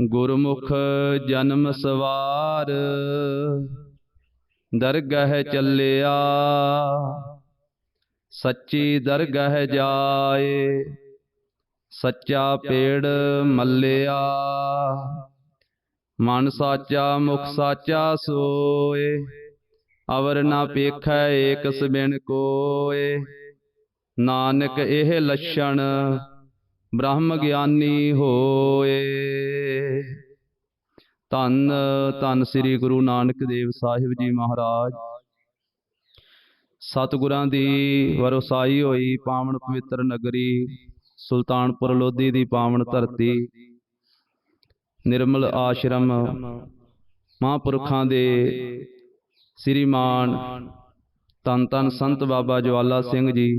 ਗੁਰਮੁਖ ਜਨਮ ਸਵਾਰ, ਦਰਗਹਿ ਚੱਲਿਆ। ਸੱਚੀ ਦਰਗਹਿ ਜਾਏ, ਸੱਚਾ ਪੇੜ ਮੱਲਿਆ। ਮਨ ਸਾਚਾ, ਮੁਖ ਸਾਚਾ ਸੋਏ, ਅਵਰ ਨਾ ਪੇਖੈ ਏਕ ਸਬਿਨ ਕੋਏ। ਨਾਨਕ ਇਹ ਲੱਛਣ ਬ੍ਰਹਮ ਗਿਆਨੀ ਹੋਏ। ਧੰਨ ਧੰਨ ਸ੍ਰੀ ਗੁਰੂ ਨਾਨਕ ਦੇਵ ਸਾਹਿਬ ਜੀ ਮਹਾਰਾਜ। ਸਤਿਗੁਰਾਂ ਦੀ ਵਰਸਾਈ ਹੋਈ ਪਾਵਨ ਪਵਿੱਤਰ ਨਗਰੀ ਸੁਲਤਾਨਪੁਰ ਲੋਧੀ ਦੀ ਪਾਵਨ ਧਰਤੀ। ਨਿਰਮਲ ਆਸ਼ਰਮ ਮਹਾਂਪੁਰਖਾਂ ਦੇ ਸ੍ਰੀਮਾਨ ਧੰਨ ਧੰਨ ਸੰਤ ਬਾਬਾ ਜਵਾਲਾ ਸਿੰਘ ਜੀ।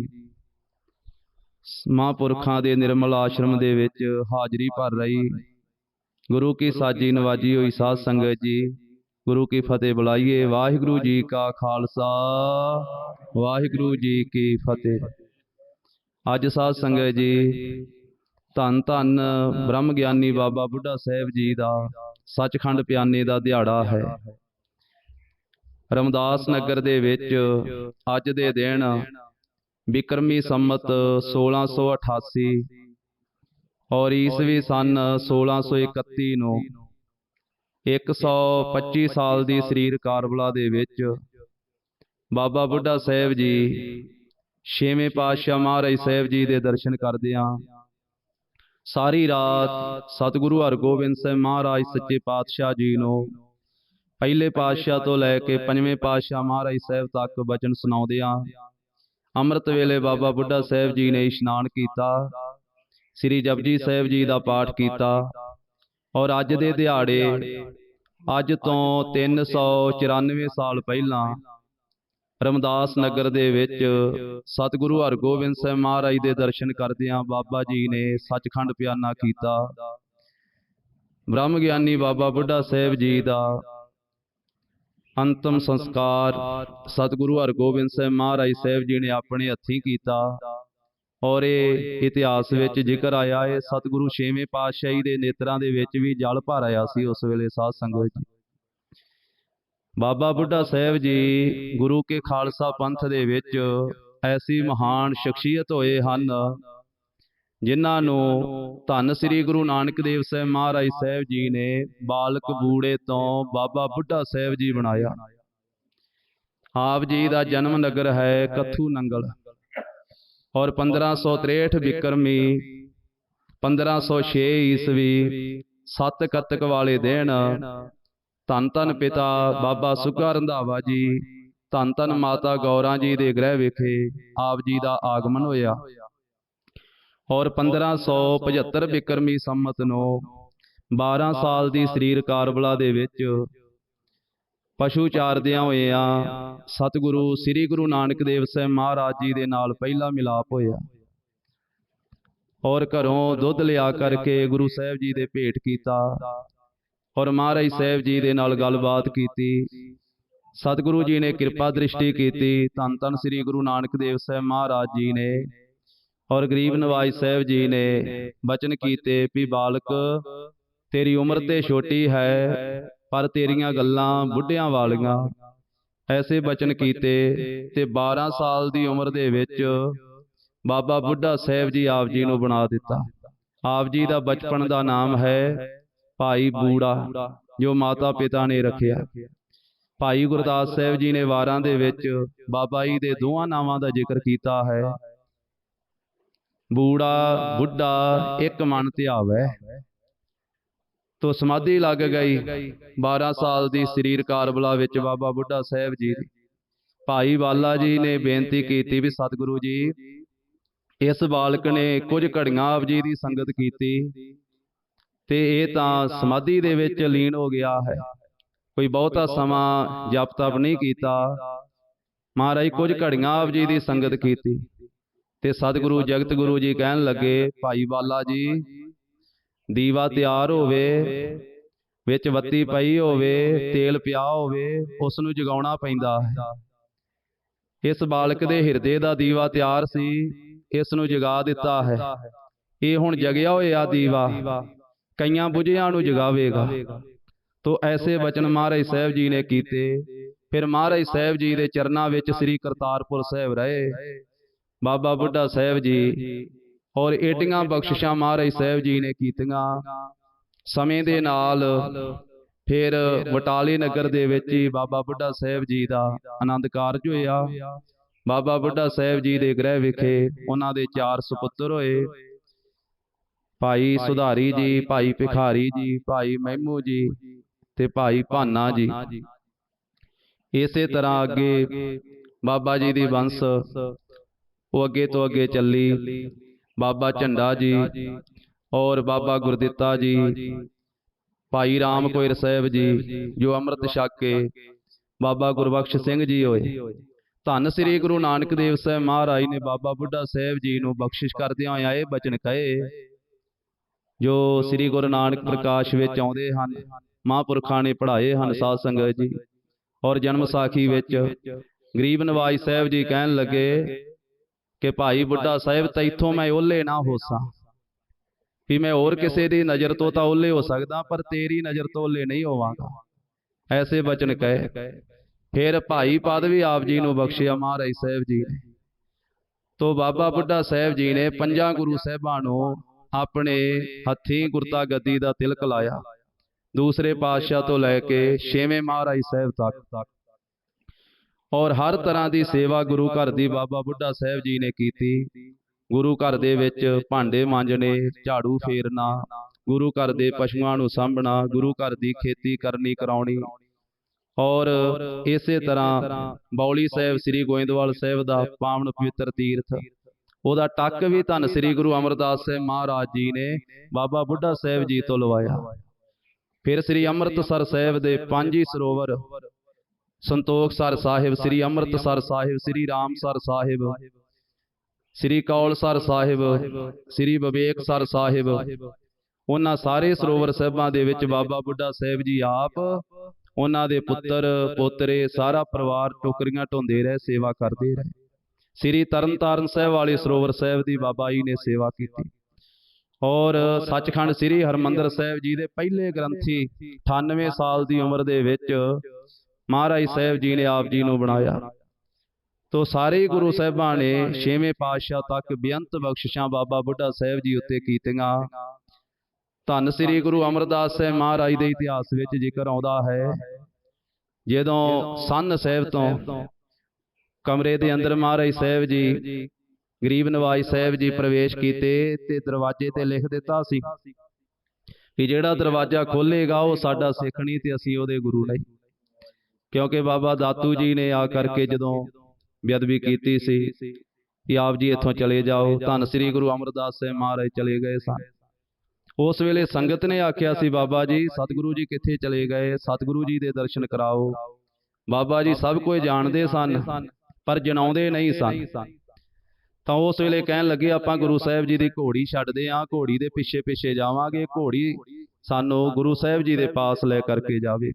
ਮਹਾਂਪੁਰਖਾਂ ਦੇ ਨਿਰਮਲ ਆਸ਼ਰਮ ਦੇ ਵਿੱਚ ਹਾਜ਼ਰੀ ਭਰ ਰਹੀ। ਗੁਰੂ ਕੀ ਸਾਜੀ ਨਵਾਜੀ ਹੋਈ ਸਾਧ ਸੰਗਤ ਜੀ। ਗੁਰੂ ਕੀ ਫਤਿਹ ਬੁਲਾਈਏ। ਵਾਹਿਗੁਰੂ ਜੀ ਕਾ ਖਾਲਸਾ। ਵਾਹਿਗੁਰੂ ਜੀ ਕੀ ਫਤਿਹ। ਅੱਜ ਸਾਧ ਸੰਗਤ ਜੀ, ਧੰਨ ਧੰਨ ਬ੍ਰਹਮ ਗਿਆਨੀ ਬਾਬਾ ਬੁੱਢਾ ਸਾਹਿਬ ਜੀ ਦਾ ਸੱਚਖੰਡ ਪਿਆਨੇ ਦਾ ਦਿਹਾੜਾ ਹੈ। ਰਮਦਾਸ ਨਗਰ ਦੇ ਵਿੱਚ ਅੱਜ ਦੇ ਦਿਨ ਬਿਕਰਮੀ ਸੰਮਤ 1688 ਔਰ ਈਸਵੀ ਸਨ 1631 ਨੂੰ 125 ਸਾਲ ਦੀ ਸਰੀਰ ਕਾਰਬਲਾ ਦੇ ਵਿੱਚ ਬਾਬਾ ਬੁੱਢਾ ਸਾਹਿਬ ਜੀ, ਛੇਵੇਂ ਪਾਤਸ਼ਾਹ ਮਹਾਰਾਜ ਸਾਹਿਬ ਜੀ ਦੇ ਦਰਸ਼ਨ ਕਰਦੇ ਕਰਦਿਆਂ ਸਾਰੀ ਰਾਤ ਸਤਿਗੁਰੂ ਹਰਗੋਬਿੰਦ ਸਾਹਿਬ ਮਹਾਰਾਜ ਸੱਚੇ ਪਾਤਸ਼ਾਹ ਜੀ ਨੂੰ ਪਹਿਲੇ ਪਾਤਸ਼ਾਹ ਤੋਂ ਲੈ ਕੇ ਪੰਜਵੇਂ ਪਾਤਸ਼ਾਹ ਮਹਾਰਾਜ ਸਾਹਿਬ ਤੱਕ ਬਚਨ ਸੁਣਾਉਂਦਿਆਂ ਅੰਮ੍ਰਿਤ ਵੇਲੇ ਬਾਬਾ ਬੁੱਢਾ ਸਾਹਿਬ ਜੀ ਨੇ ਇਸ਼ਨਾਨ ਕੀਤਾ, ਸ੍ਰੀ ਜਪਜੀ ਸਾਹਿਬ ਜੀ ਦਾ ਪਾਠ ਕੀਤਾ ਔਰ ਅੱਜ ਦੇ ਦਿਹਾੜੇ, ਅੱਜ ਤੋਂ 394 ਸਾਲ ਪਹਿਲਾਂ ਰਮਦਾਸ ਨਗਰ ਦੇ ਵਿੱਚ ਸਤਿਗੁਰੂ ਹਰਗੋਬਿੰਦ ਸਾਹਿਬ ਮਹਾਰਾਜ ਦੇ ਦਰਸ਼ਨ ਕਰਦਿਆਂ ਬਾਬਾ ਜੀ ਨੇ ਸੱਚਖੰਡ ਪਿਆਨਾ ਕੀਤਾ। ਬ੍ਰਹਮ ਗਿਆਨੀ ਬਾਬਾ ਬੁੱਢਾ ਸਾਹਿਬ ਜੀ ਦਾ ਅੰਤਮ ਸੰਸਕਾਰ। ਸਤਿਗੁਰੂ ਹਰਗੋਬਿੰਦ ਸਾਹਿਬ ਮਹਾਰਾਜ ਸਾਹਿਬ ਜੀ ਨੇ ਆਪਣੇ ਹੱਥੀਂ ਕੀਤਾ। ਔਰ ਇਹ ਇਤਿਹਾਸ ਵਿੱਚ ਜ਼ਿਕਰ ਆਇਆ ਹੈ ਸਤਿਗੁਰੂ ਛੇਵੇਂ ਪਾਤਸ਼ਾਹੀ ਦੇ ਨੇਤਰਾਂ ਦੇ ਵਿੱਚ ਵੀ ਜਲ ਭਰ ਆਇਆ ਸੀ ਉਸ ਵੇਲੇ ਸਾਧ ਸੰਗਤ ਜੀ ਬਾਬਾ ਬੁੱਢਾ ਸਾਹਿਬ ਜੀ ਗੁਰੂ ਕੇ ਖਾਲਸਾ ਪੰਥ ਦੇ ਵਿੱਚ ਐਸੀ ਮਹਾਨ ਸ਼ਖਸੀਅਤ ਹੋਏ ਹਨ ਜਿਨ੍ਹਾਂ ਨੂੰ ਧੰਨ ਸ੍ਰੀ ਗੁਰੂ ਨਾਨਕ ਦੇਵ ਸਾਹਿਬ ਮਹਾਰਾਜ ਸਾਹਿਬ ਜੀ ਨੇ ਬਾਲਕ ਬੂੜੇ ਤੋਂ ਬਾਬਾ ਬੁੱਢਾ ਸਾਹਿਬ ਜੀ ਬਣਾਇਆ। ਆਪ ਜੀ ਦਾ ਜਨਮ ਨਗਰ ਹੈ ਕਥੂ ਨੰਗਲ। ਔਰ 1563 ਬਿਕਰਮੀ 1506 ਈਸਵੀ ਸੱਤ ਕੱਤਕ ਵਾਲੇ ਦਿਨ ਧੰਨ ਧੰਨ ਪਿਤਾ ਬਾਬਾ ਸੁੱਕਾ ਰੰਧਾਵਾ ਜੀ ਧੰਨ ਧੰਨ ਮਾਤਾ ਗੌਰਾਂ ਜੀ ਦੇ ਗ੍ਰਹਿ ਵਿਖੇ ਆਪ ਜੀ ਦਾ ਆਗਮਨ ਹੋਇਆ। ਔਰ 1575 ਬਿਕਰਮੀ ਸੰਮਤ ਨੂੰ 12 ਸਾਲ ਦੀ ਸਰੀਰ ਕਾਰਬਲਾ ਦੇ ਵਿੱਚ ਪਸ਼ੂ ਚਾਰਦਿਆਂ ਹੋਇਆਂ ਸਤਿਗੁਰੂ ਸ੍ਰੀ ਗੁਰੂ ਨਾਨਕ ਦੇਵ ਸਾਹਿਬ ਮਹਾਰਾਜ ਜੀ ਦੇ ਨਾਲ ਪਹਿਲਾ ਮਿਲਾਪ ਹੋਇਆ। ਔਰ ਘਰੋਂ ਦੁੱਧ ਲਿਆ ਕਰਕੇ ਗੁਰੂ ਸਾਹਿਬ ਜੀ ਦੇ ਭੇਟ ਕੀਤਾ। ਔਰ ਮਹਾਰਾਜ ਸਾਹਿਬ ਜੀ ਦੇ ਨਾਲ ਗੱਲਬਾਤ ਕੀਤੀ। ਸਤਿਗੁਰੂ ਜੀ ਨੇ ਕਿਰਪਾ ਦ੍ਰਿਸ਼ਟੀ ਕੀਤੀ। ਧੰਨ ਧੰਨ ਸ੍ਰੀ ਗੁਰੂ ਨਾਨਕ ਦੇਵ ਸਾਹਿਬ ਮਹਾਰਾਜ ਜੀ ਨੇ। ਔਰ ਗਰੀਬ ਨਵਾਜ ਸਾਹਿਬ ਜੀ ਨੇ ਬਚਨ ਕੀਤੇ ਵੀ ਬਾਲਕ ਤੇਰੀ ਉਮਰ ਤੇ ਛੋਟੀ ਹੈ ਪਰ ਤੇਰੀਆਂ ਗੱਲਾਂ ਬੁੱਢਿਆਂ ਵਾਲੀਆਂ। ਐਸੇ ਬਚਨ ਕੀਤੇ ਤੇ 12 ਸਾਲ ਦੀ ਉਮਰ ਦੇ ਵਿੱਚ ਬਾਬਾ ਬੁੱਢਾ ਸਾਹਿਬ ਜੀ ਆਪ ਜੀ ਨੂੰ ਬਣਾ ਦਿੱਤਾ। ਆਪ ਜੀ ਦਾ ਬਚਪਨ ਦਾ ਨਾਮ ਹੈ ਭਾਈ ਬੂੜਾ ਜੋ ਮਾਤਾ ਪਿਤਾ ਨੇ ਰੱਖਿਆ। ਭਾਈ ਗੁਰਦਾਸ ਸਾਹਿਬ ਜੀ ਨੇ ਵਾਰਾਂ ਦੇ ਵਿੱਚ ਬਾਬਾ ਜੀ ਦੇ ਦੋਹਾਂ ਨਾਵਾਂ ਦਾ ਜ਼ਿਕਰ ਕੀਤਾ ਹੈ। ਬੂੜਾ, ਬੁੱਢਾ, ਇੱਕ ਮਨ ਧਿਆਵੈ ਤੋ ਸਮਾਧੀ ਲੱਗ ਗਈ। 12 ਸਾਲ ਦੀ ਸਰੀਰ ਕਾਰਬਲਾ ਵਿੱਚ ਬਾਬਾ ਬੁੱਢਾ ਸਾਹਿਬ ਜੀ ਦੀ। ਭਾਈ ਵਾਲਾ ਜੀ ਨੇ ਬੇਨਤੀ ਕੀਤੀ ਵੀ ਸਤਿਗੁਰੂ ਜੀ, ਇਸ ਬਾਲਕ ਨੇ ਕੁਝ ਘੜੀਆਂ ਆਪ ਜੀ ਦੀ ਸੰਗਤ ਕੀਤੀ ਤੇ ਇਹ ਤਾਂ ਸਮਾਧੀ ਦੇ ਵਿੱਚ ਲੀਨ ਹੋ ਗਿਆ ਹੈ। ਕੋਈ ਬਹੁਤਾ ਸਮਾਂ ਜਪ ਤਪ ਨਹੀਂ ਕੀਤਾ। ਮਹਾਰਾਜ ਕੁਝ ਘੜੀਆਂ ਆਪ ਜੀ ਦੀ ਸੰਗਤ ਕੀਤੀ। ਤੇ ਸਤਿਗੁਰੂ ਜਗਤ ਗੁਰੂ ਜੀ ਕਹਿਣ ਲੱਗੇ ਭਾਈ ਵਾਲਾ ਜੀ ਦੀਵਾ ਤਿਆਰ ਹੋਵੇ ਵਿੱਚ ਬੱਤੀ ਪਈ ਹੋਵੇ ਤੇਲ ਪਿਆ ਹੋਵੇ ਉਸ ਨੂੰ ਜਗਾਉਣਾ ਪੈਂਦਾ ਹੈ। ਇਸ ਬਾਲਕ ਦੇ ਹਿਰਦੇ ਦਾ ਦੀਵਾ ਤਿਆਰ ਸੀ ਇਸ ਨੂੰ ਜਗਾ ਦਿੱਤਾ ਹੈ। ਇਹ ਹੁਣ ਜਗਿਆ ਹੋਇਆ ਦੀਵਾ। ਕਈਆਂ ਬੁਝਿਆਂ ਨੂੰ ਜਗਾਵੇਗਾ। ਤੋ ਐਸੇ ਬਚਨ ਮਹਾਰਾਜ ਸਾਹਿਬ ਜੀ ਨੇ ਕੀਤੇ। ਫਿਰ ਮਹਾਰਾਜ ਸਾਹਿਬ ਜੀ ਦੇ ਚਰਨਾਂ ਵਿੱਚ ਸ੍ਰੀ ਕਰਤਾਰਪੁਰ ਸਾਹਿਬ ਰਹੇ। ਬਾਬਾ ਬੁੱਢਾ ਸਾਹਿਬ ਜੀ। ਔਰ ਏਡੀਆਂ ਬਖਸ਼ਿਸ਼ਾਂ ਮਹਾਰਾਜ ਸਾਹਿਬ ਜੀ ਨੇ ਕੀਤੀਆਂ। ਸਮੇਂ ਦੇ ਨਾਲ ਫਿਰ ਬਟਾਲੇ ਨਗਰ ਦੇ ਵਿੱਚ ਹੀ ਬਾਬਾ ਬੁੱਢਾ ਸਾਹਿਬ ਜੀ ਦਾ ਆਨੰਦ ਕਾਰਜ ਹੋਇਆ। ਬਾਬਾ ਬੁੱਢਾ ਸਾਹਿਬ ਜੀ ਦੇ ਗ੍ਰਹਿ ਵਿਖੇ ਉਹਨਾਂ ਦੇ ਚਾਰ ਸੁਪੁੱਤਰ ਹੋਏ। ਭਾਈ ਸੁਧਾਰੀ ਜੀ ਭਾਈ ਭਿਖਾਰੀ ਜੀ ਭਾਈ ਮਹਿਮੂ ਜੀ ਤੇ ਭਾਈ ਭਾਨਾ ਜੀ। ਇਸੇ ਤਰ੍ਹਾਂ ਅੱਗੇ ਬਾਬਾ ਜੀ ਦੀ ਵੰਸ਼ ਉਹ ਅੱਗੇ ਤੋਂ ਅੱਗੇ ਚੱਲੀ। ਬਾਬਾ ਝੰਡਾ ਜੀ ਔਰ ਬਾਬਾ ਗੁਰਦਿੱਤਾ ਜੀ। ਭਾਈ ਰਾਮ ਕੋਇਰ ਸਾਹਿਬ ਜੀ ਜੋ ਅੰਮ੍ਰਿਤ ਛਕ। ਕੇ ਬਾਬਾ ਗੁਰਬਖਸ਼ ਸਿੰਘ ਜੀ ਹੋਏ। ਧੰਨ ਸ੍ਰੀ ਗੁਰੂ ਨਾਨਕ ਦੇਵ ਸਾਹਿਬ ਮਹਾਰਾਜ ਨੇ ਬਾਬਾ ਬੁੱਢਾ ਸਾਹਿਬ ਜੀ ਨੂੰ ਬਖਸ਼ਿਸ਼ ਕਰਦਿਆਂ ਹੋਇਆਂ ਇਹ ਬਚਨ ਕਹੇ। ਜੋ ਸ੍ਰੀ ਗੁਰੂ ਨਾਨਕ ਪ੍ਰਕਾਸ਼ ਵਿੱਚ ਆਉਂਦੇ ਹਨ। ਮਹਾਂਪੁਰਖਾਂ ਨੇ ਪੜ੍ਹਾਏ ਹਨ ਸਾਧ ਸੰਗਤ ਜੀ। ਔਰ ਜਨਮ ਸਾਖੀ ਵਿੱਚ ਗਰੀਬ ਨਵਾਜ ਸਾਹਿਬ ਜੀ ਕਹਿਣ ਲੱਗੇ ਕਿ ਭਾਈ ਬੁੱਢਾ ਸਾਹਿਬ ਤੈਥੋਂ ਮੈਂ ਓਲੇ ਨਾ ਹੋਸਾਂ। ਵੀ ਮੈਂ ਹੋਰ ਕਿਸੇ ਦੀ ਨਜ਼ਰ ਤੋਂ ਤਾਂ ਓਲੇ ਹੋ ਸਕਦਾ ਪਰ ਤੇਰੀ ਨਜ਼ਰ ਤੋਂ ਓਲੇ ਨਹੀਂ ਹੋਵਾਂਗਾ। ਐਸੇ ਬਚਨ ਕਹੇ। ਫਿਰ ਭਾਈ ਪਦ ਵੀ ਆਪ ਜੀ ਨੂੰ ਬਖਸ਼ਿਆ ਮਹਾਰਾਜ ਸਾਹਿਬ ਜੀ ਨੇ। ਤੋ ਬਾਬਾ ਬੁੱਢਾ ਸਾਹਿਬ ਜੀ ਨੇ ਪੰਜਾਂ ਗੁਰੂ ਸਾਹਿਬਾਂ ਨੂੰ ਆਪਣੇ ਹੱਥੀਂ ਗੁਰਤਾ ਗੱਦੀ ਦਾ ਤਿਲਕ ਲਾਇਆ। ਦੂਸਰੇ ਪਾਤਸ਼ਾਹ ਤੋਂ ਲੈ ਕੇ ਛੇਵੇਂ ਮਹਾਰਾਜ ਸਾਹਿਬ ਤੱਕ। ਔਰ ਹਰ ਤਰ੍ਹਾਂ ਦੀ ਸੇਵਾ ਗੁਰੂ ਘਰ ਦੀ ਬਾਬਾ ਬੁੱਢਾ ਸਾਹਿਬ ਜੀ ਨੇ ਕੀਤੀ। ਗੁਰੂ ਘਰ ਦੇ ਵਿੱਚ ਭਾਂਡੇ ਮਾਂਜਣੇ, ਝਾੜੂ ਫੇਰਨਾ, ਗੁਰੂ ਘਰ ਦੇ ਪਸ਼ੂਆਂ ਨੂੰ ਸਾਂਭਣਾ, ਗੁਰੂ ਘਰ ਦੀ ਖੇਤੀ ਕਰਨੀ ਕਰਾਉਣੀ। ਔਰ ਇਸੇ ਤਰ੍ਹਾਂ ਬੌਲੀ ਸਾਹਿਬ, ਸ੍ਰੀ ਗੋਇੰਦਵਾਲ ਸਾਹਿਬ ਦਾ ਪਾਵਨ ਪਵਿੱਤਰ ਤੀਰਥ, ਉਹਦਾ ਟੱਕ ਵੀ ਧੰਨ ਸ੍ਰੀ ਗੁਰੂ ਅਮਰਦਾਸ ਸਾਹਿਬ ਮਹਾਰਾਜ ਜੀ ਨੇ ਬਾਬਾ ਬੁੱਢਾ ਸਾਹਿਬ ਜੀ ਤੋਂ ਲਵਾਇਆ। ਫਿਰ ਸ੍ਰੀ ਅੰਮ੍ਰਿਤਸਰ ਸਾਹਿਬ ਦੇ ਪੰਜ ਹੀ ਸਰੋਵਰ ਸੰਤੋਖਸਰ ਸਾਹਿਬ ਸ੍ਰੀ ਅੰਮ੍ਰਿਤਸਰ ਸਾਹਿਬ ਸ੍ਰੀ ਰਾਮਸਰ ਸਾਹਿਬ ਸ੍ਰੀ ਕੌਲਸਰ ਸਾਹਿਬ ਸ੍ਰੀ ਵਿਵੇਕਸਰ ਸਾਹਿਬ। ਉਹਨਾਂ ਸਾਰੇ ਸਰੋਵਰ ਸਾਹਿਬਾਂ ਦੇ ਵਿੱਚ ਬਾਬਾ ਬੁੱਢਾ ਸਾਹਿਬ ਜੀ ਆਪ ਉਹਨਾਂ ਦੇ ਪੁੱਤਰ ਪੋਤਰੇ ਸਾਰਾ ਪਰਿਵਾਰ ਟੋਕਰੀਆਂ ਢੋਂਦੇ ਰਹੇ ਸੇਵਾ ਕਰਦੇ ਰਹੇ। ਸ੍ਰੀ ਤਰਨਤਾਰਨ ਸਾਹਿਬ ਵਾਲੇ ਸਰੋਵਰ ਸਾਹਿਬ ਦੀ ਬਾਬਾ ਜੀ ਨੇ ਸੇਵਾ ਕੀਤੀ। ਔਰ ਸੱਚਖੰਡ ਸ੍ਰੀ ਹਰਮੰਦਰ ਸਾਹਿਬ ਜੀ ਦੇ ਪਹਿਲੇ ਗ੍ਰੰਥੀ 98 ਸਾਲ ਦੀ ਉਮਰ ਦੇ ਵਿੱਚ ਮਹਾਰਾਜ ਸਾਹਿਬ ਜੀ ਨੇ ਆਪ ਜੀ ਨੂੰ ਬਣਾਇਆ। ਤੋ ਸਾਰੇ ਗੁਰੂ ਸਾਹਿਬਾਂ ਨੇ ਛੇਵੇਂ ਪਾਤਸ਼ਾਹ ਤੱਕ ਬੇਅੰਤ ਬਖਸ਼ਿਸ਼ਾਂ ਬਾਬਾ ਬੁੱਢਾ ਸਾਹਿਬ ਜੀ ਉੱਤੇ ਕੀਤੀਆਂ। ਧੰਨ ਸ੍ਰੀ ਗੁਰੂ ਅਮਰਦਾਸ ਸਾਹਿਬ ਮਹਾਰਾਜ ਦੇ ਇਤਿਹਾਸ ਵਿੱਚ ਜ਼ਿਕਰ ਆਉਂਦਾ ਹੈ। ਜਦੋਂ ਸੰਨ ਸਾਹਿਬ ਤੋਂ ਕਮਰੇ ਦੇ ਅੰਦਰ ਮਹਾਰਾਜ ਸਾਹਿਬ ਜੀ ਗਰੀਬ ਨਵਾਜ ਸਾਹਿਬ ਜੀ ਪ੍ਰਵੇਸ਼ ਕੀਤੇ ਤੇ ਦਰਵਾਜ਼ੇ ਤੇ ਲਿਖ ਦਿੱਤਾ ਸੀ ਕਿ ਜਿਹੜਾ ਦਰਵਾਜ਼ਾ ਖੋਲੇਗਾ ਉਹ ਸਾਡਾ ਸਿੱਖ ਨਹੀਂ ਤੇ ਅਸੀਂ ਉਹਦੇ ਗੁਰੂ ਨਹੀਂ। ਕਿਉਂਕਿ ਬਾਬਾ ਦਾਤੂ ਜੀ ਨੇ ਆ ਕਰਕੇ ਜਦੋਂ ਬੇਅਦਬੀ ਕੀਤੀ ਸੀ ਕਿ ਆਪ ਜੀ ਇੱਥੋਂ ਚਲੇ ਜਾਓ, ਧੰਨ ਸ੍ਰੀ ਗੁਰੂ ਅਮਰਦਾਸ ਸਾਹਿਬ ਮਹਾਰਾਜ ਚਲੇ ਗਏ ਸਨ। ਉਸ ਵੇਲੇ ਸੰਗਤ ਨੇ ਆਖਿਆ ਸੀ, ਬਾਬਾ ਜੀ, ਸਤਿਗੁਰੂ ਜੀ ਕਿੱਥੇ ਚਲੇ ਗਏ? ਸਤਿਗੁਰੂ ਜੀ ਦੇ ਦਰਸ਼ਨ ਕਰਾਓ। ਬਾਬਾ ਜੀ ਸਭ ਕੁਝ ਜਾਣਦੇ ਸਨ, ਪਰ ਜਣਾਉਂਦੇ ਨਹੀਂ ਸਨ। ਤਾਂ ਉਸ ਵੇਲੇ ਕਹਿਣ ਲੱਗੇ, ਆਪਾਂ ਗੁਰੂ ਸਾਹਿਬ ਜੀ ਦੀ ਘੋੜੀ ਛੱਡਦੇ ਆਂ, ਘੋੜੀ ਦੇ ਪਿੱਛੇ ਪਿੱਛੇ ਜਾਵਾਂਗੇ, ਘੋੜੀ ਸਾਨੂੰ ਗੁਰੂ ਸਾਹਿਬ ਜੀ ਦੇ ਪਾਸ ਲੈ ਕਰਕੇ ਜਾਵੇ।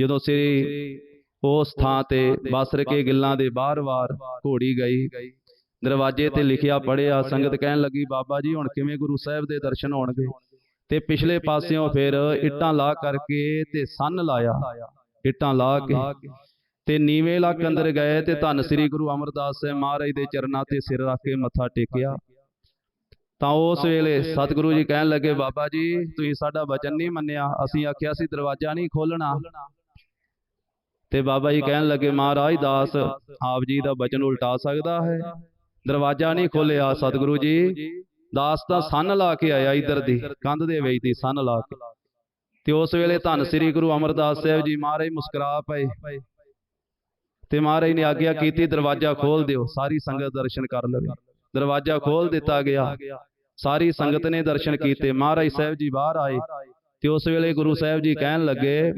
ਜਦੋਂ ਸ੍ਰੀ ਉਸ ਥਾਂ ਤੇ ਬਸਰ ਕੇ ਗਿੱਲਾਂ ਦੇ ਬਾਰ-ਬਾਰ ਘੋੜੀ ਗਈ। ਦਰਵਾਜ਼ੇ ਤੇ ਲਿਖਿਆ ਪੜਿਆ ਸੰਗਤ ਕਹਿਣ ਲੱਗੀ ਬਾਬਾ ਜੀ ਹੁਣ ਕਿਵੇਂ ਗੁਰੂ ਸਾਹਿਬ ਦੇ ਦਰਸ਼ਨ ਹੋਣਗੇ? ਤੇ ਪਿਛਲੇ ਪਾਸਿਓਂ ਫਿਰ ਇੱਟਾਂ ਲਾ ਕਰਕੇ ਤੇ ਸੰਨ ਲਾਇਆ। ਇੱਟਾਂ ਲਾ ਕੇ। ਤੇ ਨੀਵੇਂ ਲੱਕ ਅੰਦਰ ਗਏ ਤੇ ਧੰਨ ਸ੍ਰੀ ਗੁਰੂ ਅਮਰਦਾਸ ਸਾਹਿਬ ਮਹਾਰਾਜ ਦੇ ਚਰਨਾਂ ਤੇ ਸਿਰ ਰੱਖ ਕੇ ਮੱਥਾ ਟੇਕਿਆ। ਤਾਂ ਉਸ ਵੇਲੇ ਸਤਿਗੁਰੂ ਜੀ ਕਹਿਣ ਲੱਗੇ ਬਾਬਾ ਜੀ ਤੁਸੀਂ ਸਾਡਾ ਵਚਨ ਨਹੀਂ ਮੰਨਿਆ। ਅਸੀਂ ਆਖਿਆ ਸੀ ਦਰਵਾਜ਼ਾ ਨਹੀਂ ਖੋਲਣਾ ਤੇ ਬਾਬਾ ਜੀ ਕਹਿਣ ਲੱਗੇ ਮਹਾਰਾਜ ਦਾਸ ਆਪ ਜੀ ਦਾ ਬਚਨ ਉਲਟਾ ਸਕਦਾ ਹੈ। ਦਰਵਾਜ਼ਾ ਨਹੀਂ ਖੋਲਿਆ ਸਤਿਗੁਰੂ ਜੀ। ਦਾਸ ਤਾਂ ਸੰਨ ਲਾ ਕੇ ਆਇਆ ਇਧਰ ਦੀ ਕੰਧ ਦੇ ਵਿੱਚ ਦੀ ਸੰਨ ਲਾ ਕੇ। ਤੇ ਉਸ ਵੇਲੇ ਧੰਨ ਸ੍ਰੀ ਗੁਰੂ ਅਮਰਦਾਸ ਸਾਹਿਬ ਜੀ ਮਹਾਰਾਜ ਮੁਸਕਰਾ ਪਏ। ਤੇ ਮਹਾਰਾਜ ਨੇ ਆਗਿਆ ਕੀਤੀ ਦਰਵਾਜ਼ਾ ਖੋਲ ਦਿਓ ਸਾਰੀ ਸੰਗਤ ਦਰਸ਼ਨ ਕਰ ਲਵੇ। ਦਰਵਾਜ਼ਾ ਖੋਲ ਦਿੱਤਾ ਗਿਆ। ਸਾਰੀ ਸੰਗਤ ਨੇ ਦਰਸ਼ਨ ਕੀਤੇ ਮਹਾਰਾਜ ਸਾਹਿਬ ਜੀ ਬਾਹਰ ਆਏ। ਤੇ ਉਸ ਵੇਲੇ ਗੁਰੂ ਸਾਹਿਬ ਜੀ ਕਹਿਣ ਲੱਗੇ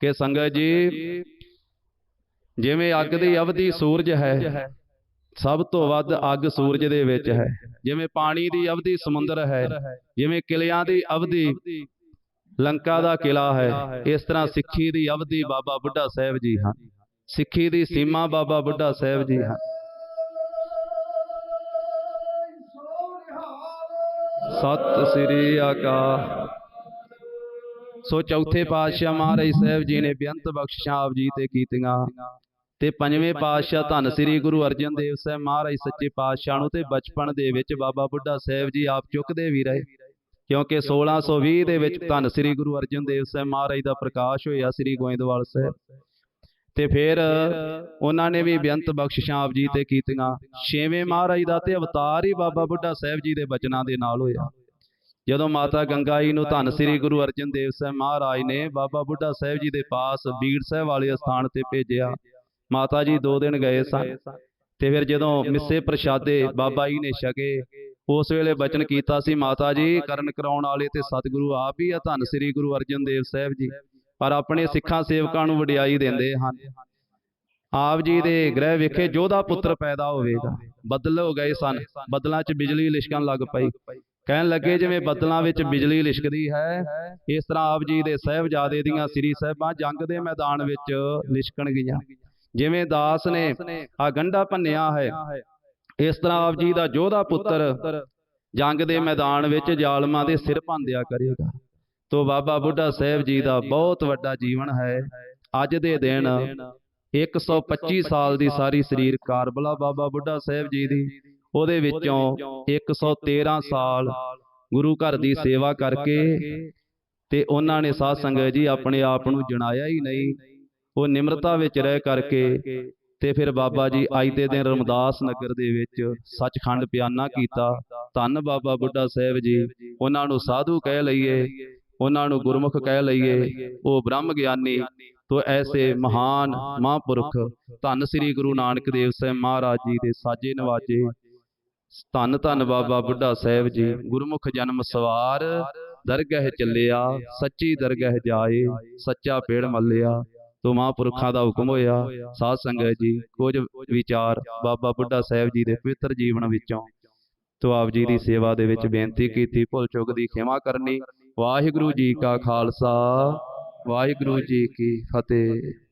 ਕਿ ਸੰਗਤ ਜੀ ਜਿਵੇਂ ਅੱਗ ਦੀ ਅਵਧੀ ਸੂਰਜ ਹੈ ਸਭ ਤੋਂ ਵੱਧ ਅੱਗ ਸੂਰਜ ਦੇ ਵਿੱਚ ਹੈ। ਜਿਵੇਂ ਪਾਣੀ ਦੀ ਅਵਧੀ ਸਮੁੰਦਰ ਹੈ ਜਿਵੇਂ ਕਿਲਿਆਂ ਦੀ ਅਵਧੀ। ਲੰਕਾ ਦਾ ਕਿਲਾ ਹੈ। ਇਸ ਤਰ੍ਹਾਂ ਸਿੱਖੀ ਦੀ ਅਵਧੀ ਬਾਬਾ ਬੁੱਢਾ ਸਾਹਿਬ ਜੀ ਹਨ ਸਿੱਖੀ ਦੀ ਸੀਮਾ ਬਾਬਾ ਬੁੱਢਾ ਸਾਹਿਬ ਜੀ ਹਨ ਸਤਿ ਸ੍ਰੀ ਅਕਾਲ। ਸੋ ਚੌਥੇ ਪਾਤਸ਼ਾਹ ਮਹਾਰਾਜ ਸਾਹਿਬ ਜੀ ਨੇ ਬੇਅੰਤ ਬਖਸ਼ਿਸ਼ਾਂ ਆਪ ਜੀ ਤੇ ਕੀਤੀਆਂ। ਤੇ ਪੰਜਵੇਂ ਪਾਤਸ਼ਾਹ ਧੰਨ ਸ੍ਰੀ ਗੁਰੂ ਅਰਜਨ ਦੇਵ ਸਾਹਿਬ ਮਹਾਰਾਜ ਸੱਚੇ ਪਾਤਸ਼ਾਹ ਨੂੰ ਤੇ ਬਚਪਨ ਦੇ ਵਿੱਚ ਬਾਬਾ ਬੁੱਢਾ ਸਾਹਿਬ ਜੀ ਆਪ ਚੁੱਕਦੇ ਵੀ ਰਹੇ। ਕਿਉਂਕਿ 1620 ਦੇ ਵਿੱਚ ਧੰਨ ਸ੍ਰੀ ਗੁਰੂ ਅਰਜਨ ਦੇਵ ਸਾਹਿਬ ਮਹਾਰਾਜ ਦਾ ਪ੍ਰਕਾਸ਼ ਹੋਇਆ ਸ੍ਰੀ ਗੋਇੰਦਵਾਲ ਸਾਹਿਬ। ਤੇ ਫਿਰ ਉਹਨਾਂ ਨੇ ਵੀ ਬੇਅੰਤ ਬਖਸ਼ਿਸ਼ਾਂ ਆਪ ਜੀ ਤੇ ਕੀਤੀਆਂ। ਛੇਵੇਂ ਮਹਾਰਾਜ ਦਾ ਤੇ ਅਵਤਾਰ ਹੀ ਬਾਬਾ ਬੁੱਢਾ ਸਾਹਿਬ ਜੀ ਦੇ ਬਚਨਾਂ ਦੇ ਨਾਲ ਹੋਇਆ। ਜਦੋਂ ਮਾਤਾ ਗੰਗਾ ਜੀ ਨੂੰ ਧੰਨ ਸ੍ਰੀ ਗੁਰੂ ਅਰਜਨ ਦੇਵ ਸਾਹਿਬ ਮਹਾਰਾਜ ਨੇ ਬਾਬਾ ਬੁੱਢਾ ਸਾਹਿਬ ਜੀ ਦੇ ਪਾਸ ਬੀੜ ਸਾਹਿਬ ਵਾਲੇ ਸਥਾਨ ਤੇ ਭੇਜਿਆ। ਮਾਤਾ ਜੀ ਦੋ ਦਿਨ ਗਏ ਸਨ ਤੇ ਫਿਰ ਜਦੋਂ ਮਿੱਸੇ ਪ੍ਰਸ਼ਾਦੇ ਬਾਬਾ ਜੀ ਨੇ ਛਕੇ ਉਸ ਵੇਲੇ ਬਚਨ ਕੀਤਾ ਸੀ ਮਾਤਾ ਜੀ ਕਰਨ ਕਰਾਉਣ ਵਾਲੇ ਤੇ ਸਤਿਗੁਰੂ ਆਪ ਹੀ ਆ ਧੰਨ ਸ੍ਰੀ ਗੁਰੂ ਅਰਜਨ ਦੇਵ ਸਾਹਿਬ ਜੀ। ਪਰ ਆਪਣੇ ਸਿੱਖਾਂ ਸੇਵਕਾਂ ਨੂੰ ਵਡਿਆਈ ਦਿੰਦੇ ਹਨ। ਆਪ ਜੀ ਦੇ ਗ੍ਰਹਿ ਵਿਖੇ ਜੋਧਾ ਪੁੱਤਰ ਪੈਦਾ ਹੋਵੇਗਾ। ਬੱਦਲ ਹੋ ਗਏ ਸਨ। ਬੱਦਲਾਂ 'ਚ ਬਿਜਲੀ ਲਿਸ਼ਕਣ ਲੱਗ ਪਈ। ਕਹਿਣ ਲੱਗੇ ਜਿਵੇਂ ਬੱਦਲਾਂ ਵਿੱਚ ਬਿਜਲੀ ਲਿਸ਼ਕਦੀ ਹੈ ਇਸ ਤਰ੍ਹਾਂ ਆਪ ਜੀ ਦੇ ਸਾਹਿਬਜ਼ਾਦੇ ਦੀਆਂ ਸ੍ਰੀ ਸਾਹਿਬਾਂ ਜੰਗ ਦੇ ਮੈਦਾਨ ਵਿੱਚ ਲਿਸ਼ਕਣ ਗਈਆਂ ਜਿਵੇਂ ਦਾਸ ਨੇ ਆ ਗੰਢਾ ਭੰਨਿਆ ਹੈ। ਇਸ ਤਰ੍ਹਾਂ ਆਪ ਜੀ ਦਾ ਜੋਧਾ ਪੁੱਤਰ ਜੰਗ ਦੇ ਮੈਦਾਨ ਵਿੱਚ ਜ਼ਾਲਮਾਂ ਦੇ ਸਿਰ ਭੰਦਿਆ ਕਰੇਗਾ। ਤੋ ਬਾਬਾ ਬੁੱਢਾ ਸਾਹਿਬ ਜੀ ਦਾ ਬਹੁਤ ਵੱਡਾ ਜੀਵਨ ਹੈ। ਅੱਜ ਦੇ ਦਿਨ 125 ਸਾਲ ਦੀ ਸਾਰੀ ਸਰੀਰ ਕਾਰਬਲਾ ਬਾਬਾ ਬੁੱਢਾ ਸਾਹਿਬ ਜੀ ਦੀ। ਉਹਦੇ ਵਿੱਚੋਂ 113 ਸਾਲ ਗੁਰੂ ਘਰ ਦੀ ਸੇਵਾ ਕਰਕੇ ਤੇ ਉਹਨਾਂ ਨੇ ਸਾਧ ਸੰਗਤ ਜੀ ਆਪਣੇ ਆਪ ਨੂੰ ਜਣਾਇਆ ਹੀ ਨਹੀਂ। ਉਹ ਨਿਮਰਤਾ ਵਿੱਚ ਰਹਿ ਕਰਕੇ ਤੇ ਫਿਰ ਬਾਬਾ ਜੀ ਅੱਜ ਦੇ ਦਿਨ ਰਮਦਾਸ ਨਗਰ ਦੇ ਵਿੱਚ ਸੱਚਖੰਡ ਪਿਆਨਾ ਕੀਤਾ। ਧੰਨ ਬਾਬਾ ਬੁੱਢਾ ਸਾਹਿਬ ਜੀ। ਉਹਨਾਂ ਨੂੰ ਸਾਧੂ ਕਹਿ ਲਈਏ। ਉਹਨਾਂ ਨੂੰ ਗੁਰਮੁਖ ਕਹਿ ਲਈਏ। ਉਹ ਬ੍ਰਹਮ ਗਿਆਨੀ ਤੋ ਐਸੇ ਮਹਾਨ ਮਹਾਂਪੁਰਖ। ਧੰਨ ਸ੍ਰੀ ਗੁਰੂ ਨਾਨਕ ਦੇਵ ਸਾਹਿਬ ਮਹਾਰਾਜ ਜੀ ਦੇ ਸਾਜੇ ਨਵਾਜੇ। ਧੰਨ ਧੰਨ ਬਾਬਾ ਬੁੱਢਾ ਸਾਹਿਬ ਜੀ। ਗੁਰਮੁਖ ਜਨਮ ਸਵਾਰ। ਦਰਗਹਿ ਚੱਲਿਆ। ਸੱਚੀ ਦਰਗਹਿ ਜਾਏ। ਸੱਚਾ ਪੇੜ ਮੱਲਿਆ। ਤੋ ਮਹਾਂਪੁਰਖਾਂ ਦਾ ਹੁਕਮ ਹੋਇਆ, ਸਾਧ ਸੰਗਤ ਜੀ, ਕੁਝ ਵਿਚਾਰ ਬਾਬਾ ਬੁੱਢਾ ਸਾਹਿਬ ਜੀ ਦੇ ਪਵਿੱਤਰ ਜੀਵਨ ਵਿੱਚੋਂ। ਤੋ ਆਪ ਜੀ ਦੀ ਸੇਵਾ ਦੇ ਵਿੱਚ ਬੇਨਤੀ ਕੀਤੀ, ਭੁੱਲ ਚੁੱਕ ਦੀ ਖਿਮਾ ਕਰਨੀ। ਵਾਹਿਗੁਰੂ ਜੀ ਕਾ ਖਾਲਸਾ, ਵਾਹਿਗੁਰੂ ਜੀ ਕੀ ਫਤਿਹ।